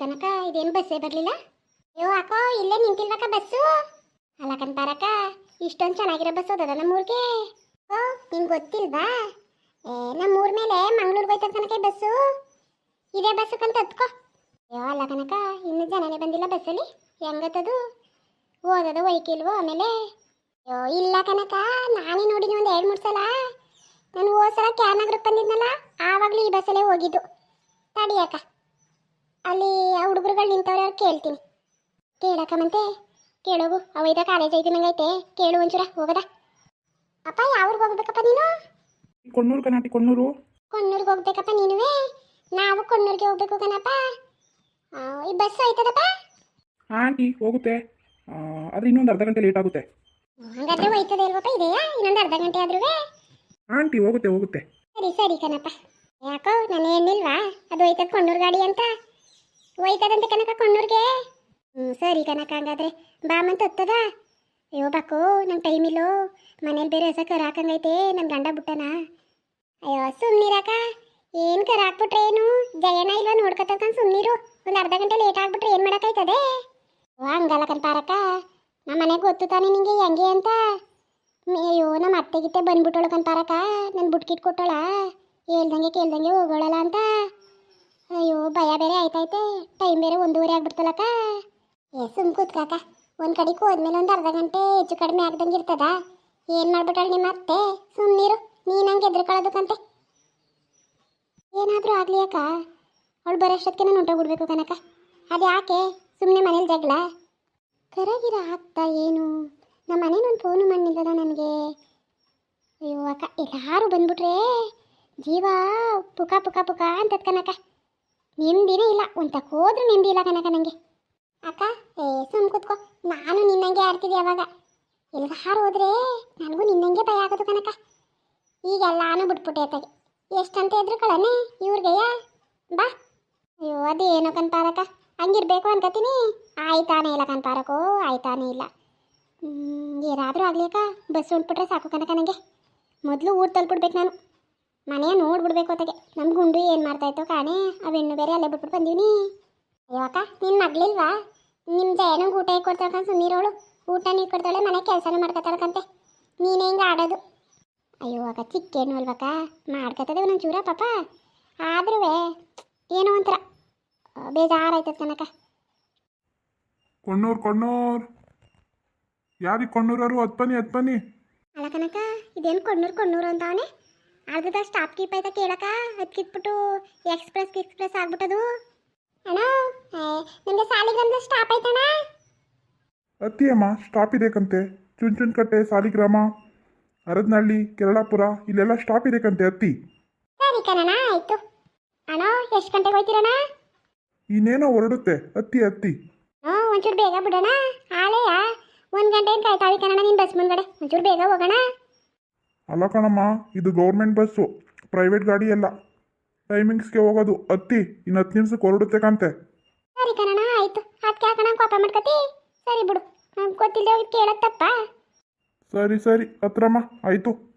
ಕನಕ, ಇದೇನು ಬಸ್ಸೇ ಬರಲಿಲ್ಲ? ಅಯ್ಯೋ, ಅಕ್ಕೋ, ಇಲ್ಲೇ ನಿಂತಿಲ್ವಕ್ಕ ಬಸ್ಸು? ಅಲ್ಲ ಕಣ್ತಾರಕ್ಕ ಇಷ್ಟೊಂದು ಚೆನ್ನಾಗಿರೋ ಬಸ್ ಹೋದದ ನಮ್ಮೂರಿಗೆ? ಓ, ನಿಂಗೆ ಗೊತ್ತಿಲ್ವಾ? ಏ, ನಮ್ಮೂರ ಮೇಲೆ ಮಂಗ್ಳೂರ್ಗೆ ಹೋಯ್ತದ ಕನಕ ಬಸ್ಸು? ಇದೇ ಬಸ್ಸು ಕಂತ ಹತ್ಕೋ. ಅಯ್ಯೋ, ಅಲ್ಲ ಕನಕ, ಇನ್ನೂ ಜನನೇ ಬಂದಿಲ್ಲ ಬಸ್ಸಲ್ಲಿ? ಹೆಂಗತ್ತದು? ಓದದ ಒಯ್ಕಿಲ್ವೋ ಆಮೇಲೆ? ಅಯ್ಯೋ, ಇಲ್ಲ ಕನಕ, ನಾನೇ ನೋಡಿನಿ ಒಂದು ಎರಡು ಮೂರು ಸಲ. ನಾನು ಹೋದ ಸಲ ಕ್ಯಾನಗ್ರಕ್ಕೆ ಬಂದಿದ್ನಲ್ಲ, ಆವಾಗಲೂ ಈ ಬಸ್ಸಲ್ಲೇ ಹೋಗಿದ್ದು. ತಡಿಯಕ್ಕ ಅಲ್ಲಿ ಆ ಹುಡುಗರುಗಳು ನಿಂತವ್ರೆ ಅವ್ರು ಕೇಳ್ತೀನಿ. ಕೇಳಕ್ಕ ಮತ್ತೆ ಕೇಳೋಗು. ಅವೈದ ಕಾಲೇಜ್ ಐತಿ ನಂಗೈತೆ ಕೇಳು ಒಂಚೂರ ಹೋಗದ? ಅಪ್ಪ ಯಾವ್ರಿಗೆ ಹೋಗ್ಬೇಕಪ್ಪ ನೀನು? ಕೊಣ್ಣೂರು ಕನಾಟಿ ಕೊಣ್ಣೂರು. ಕೊಣ್ಣೂರ್ಗೆ ಹೋಗ್ಬೇಕಪ್ಪ ನೀನುವೇ? ನಾವು ಕೊಣ್ಣೂರಿಗೆ ಹೋಗ್ಬೇಕು ಕಣಪ್ಪ. ಈ ಬಸ್ ಹೋಯ್ತದಪ್ಪ? ಆಂಟಿ ಹೋಗುತ್ತೆ. ಆದ್ರೆ ಇನ್ನೊಂದು ಅರ್ಧ ಗಂಟೆ ಲೇಟ್ ಆಗುತ್ತೆ. ಹಂಗಾದ್ರೆ ಹೋಯ್ತದೆ ಅಲ್ವಪ್ಪ ಇದೆಯಾ? ಇನ್ನೊಂದು ಅರ್ಧ ಗಂಟೆ ಆದ್ರೂ ಆಂಟಿ ಹೋಗುತ್ತೆ ಹೋಗುತ್ತೆ. ಸರಿ ಸರಿ ಕಣಪ್ಪ. ಯಾಕೋ ನಾನು ಏನಿಲ್ವಾ ಅದು ಹೋಯ್ತದ ಕೊಣ್ಣೂರು ಗಾಡಿ ಅಂತ. ಹೋಯ್ತದಂತೆ ಕನಕ ಕೊಣ್ಣೂರ್ಗೆ? ಹ್ಞೂ ಸರಿ ಕನಕ ಹಂಗಾದ್ರೆ ಬಾಮಂತ ಹೊತ್ತದ? ಅಯ್ಯೋ, ಬಾಕೋ, ನಂಗೆ ಟೈಮ್ ಇಲ್ಲೋ. ಮನೇಲಿ ಬೇರೆ ಹೊಸ ಕರ ಹಾಕಂಗೈತೆ ನನ್ನ ಗಂಡ ಬಿಟ್ಟನ. ಅಯ್ಯೋ ಸುಮ್ಮನಿರಾಕ ಏನು ಕರ ಹಾಕ್ಬಿಟ್ರೆ ಏನು? ಜಯನ ಇಲ್ವಾ ನೋಡ್ಕೊತಕ್ಕಂತ ಸುಮ್ಮನಿರು ಒಂದು ಅರ್ಧ ಗಂಟೆ ಲೇಟ್ ಆಗ್ಬಿಟ್ರೆ ಏನು ಮಾಡೋಕ್ಕಾಯ್ತದೆ? ಓ, ಹಂಗಲ್ಲ ಕನ್ಪಾರಕ್ಕ ನಮ್ಮ ಮನೆಗೆ ಗೊತ್ತು ತಾನೆ ನಿಂಗೆ ಹೆಂಗೆ ಅಂತ. ಅಯ್ಯೋ ನಮ್ಮ ಅತ್ತೆ ಗಿತ್ತೆ ಬಂದ್ಬಿಟ್ಟಳು ಕನ್ಪಾರಕ್ಕ ನನ್ನ ಬುಟ್ಕಿಟ್ ಕೊಟ್ಟಳ. ಹೇಳ್ದಂಗೆ ಕೇಳ್ದಂಗೆ ಹೋಗೋಳಲ್ಲ ಅಂತ. ಅಯ್ಯೋ, ಭಯ ಬೇರೆ ಆಯ್ತೈತೆ ಟೈಮ್ ಬೇರೆ ಒಂದೂವರೆ ಆಗ್ಬಿಡ್ತಲ್ಲಕ್ಕ ಏ, ಸುಮ್ ಕೂತ್ಕಾಕ ಒಂದು ಕಡೆಗೂ ಹೋದ್ಮೇಲೆ ಒಂದು ಅರ್ಧ ಗಂಟೆ ಹೆಚ್ಚು ಕಡಿಮೆ ಆಗ್ದಂಗೆ ಇರ್ತದ. ಏನು ಮಾಡ್ಬಿಟ್ಟಾಳೆ ನಿಮ್ಮ ಅತ್ತೆ? ಸುಮ್ನಿರು ನೀನು ಹಂಗೆ ಎದ್ರುಕೊಳ್ಳೋದಕ್ಕಂತೆ ಏನಾದರೂ ಆಗಲಿ ಅಕ್ಕ. ಅವಳು ಬರೋಷ್ಟೊತ್ತಿಗೆ ನಾನು ಹೊಂಟೋಗ್ಬಿಡ್ಬೇಕು ಕನಕ ಅದು ಯಾಕೆ? ಸುಮ್ಮನೆ ಮನೇಲಿ ಜಗಳ. ಕರಗಿರ ಆಗ್ತಾ ಏನು? ನಮ್ಮ ಮನೇನೊಂದು ಫೋನು ಮಾಡಿಲ್ಲದ ನನಗೆ? ಅಯ್ಯೋ, ಅಕ್ಕ, ಎಲ್ಲಾರು ಬಂದ್ಬಿಟ್ರೆ. ಜೀವ, ಪುಕ ಪುಕ ಪುಕ ಅಂತದ್ ಕನಕ ನೆಮ್ಮದಿನೇ ಇಲ್ಲ. ಒಂದು ತಕ್ಕ ಹೋದ್ರೂ ಕನಕ ನನಗೆ ಅಕ್ಕ, ಏ ಸುಮ್ ಕೂತ್ಕೋ. ನಾನು ನಿನ್ನಂಗೆ ಆಡ್ತಿದ್ದೆ ಅವಾಗ. ಎಲ್ಲಾರು ಹೋದ್ರೆ ನನಗೂ ನಿನ್ನಂಗೆ ಭಯ ಆಗೋದು ಕನಕ ಈಗೆಲ್ಲಾನು ಬಿಟ್ಬಿಟ್ಟೆ ಅತ್ತಾಗೆ. ಎಷ್ಟಂತ ಇದ್ರು ಕಳನೆ, ಇವ್ರಿಗೆಯ? ಬಾ. ಅಯ್ಯೋ, ಅದೇನೋ ಕನ್ಪಾರಕ ಹಂಗಿರ್ಬೇಕು ಅನ್ಕತೀನಿ ಆಯ್ತಾನೇ ಇಲ್ಲ ಕನ್ಪಾರಕೋ ಆಯ್ತಾನೇ ಇಲ್ಲ. ಏನಾದರೂ ಆಗ್ಲಿಕ್ಕ ಬಸ್ ಹೊಂಟ್ಬಿಟ್ರೆ ಸಾಕು ಕನಕ ನನಗೆ ಮೊದಲು ಊರು ತಲುಪಿಡ್ಬೇಕು ನಾನು. ಮನೆ ನೋಡ್ಬಿಡ್ಬೇಕು ಅತ್ತಗೆ. ನಮ್ಮ ಗುಂಡು ಏನು ಮಾಡ್ತಾಯಿತ್ತೋ ಕಾಣೆ ಆ ಹೆಣ್ಣು ಬೇರೆ ಅಲ್ಲೇ ಬಿಟ್ಬಿಟ್ಟು ಬಂದೀನಿ ಅಯ್ಯೋ ಅಕ್ಕ ನಿನ್ನ ಮಗ್ಳಿಲ್ವಾ? ನಿಮ್ಮ ಜಯನಂಗೆ ಊಟ ಹೇಗೆ ಕೊಡ್ತಾಳೆ ಸುಮ್ಮಿರೋಳು ಊಟ ನೀ ಕೊಡ್ತಾಳೆ ಮನೆ ಕೆಲಸನೂ ಮಾಡ್ಕೊತಾಳಕಂತೆ. ನೀನು ಹೆಂಗೆ ಆಡೋದು? ಅಯ್ಯೋ ಅಕ್ಕ ಚಿಕ್ಕೇನು ಅಲ್ವಕ್ಕ ಮಾಡ್ಕೊತದೆ ಒಂದೊಂದು ಚೂರ ಪಾಪ. ಆದ್ರೂ ಏನೋ ಒಂಥರ. ಬೇಜಾರಾಯ್ತದ ಕನಕ ಕೊಣ್ಣೂರು ಕೊಣ್ಣೂರು. ಯಾರಿಗೆ ಕೊಣ್ಣೂರವರು ಹತ್ತು ಬನ್ನಿ ಹತ್ತು ಬನ್ನಿ. ಅಲ್ಲ ಕನಕ ಇದೇನು ಕೊಣ್ಣೂರು ಕೊಣ್ಣೂರು ಅಂತ ಅವನೇ ಅರ್ಧದ ಸ್ಟಾಪ್ ಕೀಪ್ ಆಯ್ತಾ ಕೇಳಕ ಅದಕ್ಕಿಟ್ಬಿಟ್ಟು ಎಕ್ಸ್ಪ್ರೆಸ್ ಎಕ್ಸ್ಪ್ರೆಸ್ ಆಗ್ಬಿಟ್ಟದು. ಅಣ್ಣ ನಿಮಗೆ ಸಾಲಿಗ್ರಾಮದ ಸ್ಟಾಪ್ ಆಯ್ತಣ್ಣ? ಅತ್ತಿ ಅಮ್ಮ ಸ್ಟಾಪ್ ಇದೆಕಂತೆ. ಚುಂಚುನ್ಕಟ್ಟೆ ಸಾಲಿಗ್ರಾಮ. ಅರದ್ನಹಳ್ಳಿ ಕೆರಳಾಪುರ ಇಲ್ಲೆಲ್ಲ ಸ್ಟಾಪ್ ಇದೆ ಕಂತೆ ಅತ್ತಿ. ಸರಿ ಕಣಣ್ಣ ಆಯ್ತು. ಅಣ್ಣ ಎಷ್ಟು ಗಂಟೆಗೆ ಹೋಯ್ತೀರಣ್ಣ? ಇನ್ನೇನೋ ಹೊರಡುತ್ತೆ. ಅತ್ತಿ ಅತ್ತಿ. ಹ್ಞೂ ಒಂಚೂರು ಬೇಗ ಬಿಡೋಣ ಆಳೆಯ ಒಂದು ಗಂಟೆ ಕಾಯ್ತಾಳಿ ಕಣಣ್ಣ ನಿನ್ನ ಬಸ್ ಮುಂದ್ಗಡೆ. ಒಂಚೂರು ಬೇಗ ಹೋಗೋಣ ಅಲ್ಲ ಕಣಮ್ಮ ಇದು ಗೌರ್ಮೆಂಟ್ ಬಸ್ಸು ಪ್ರೈವೇಟ್ ಗಾಡಿ ಅಲ್ಲ. ಟೈಮಿಂಗ್ಸ್ಗೆ ಹೋಗೋದು ಅತ್ತಿ ಇನ್ನು ಹತ್ತು ನಿಮಿಷಕ್ಕೆ ಹೊರಡುತ್ತೆ ಕಾಂತೆ. ಸರಿ ಕಣಣ್ಣ ಆಯ್ತು. ಅದಕ್ಕೆ ಕಣ ಕೋಪ ಮಾಡ್ಕತಿ. ಸರಿ ಬಿಡು. ಗೊತ್ತಿಲ್ಲದೆ ಕೇಳೋದು ಸರಿ ಸರಿ ಹತ್ರಮ್ಮ ಆಯಿತು.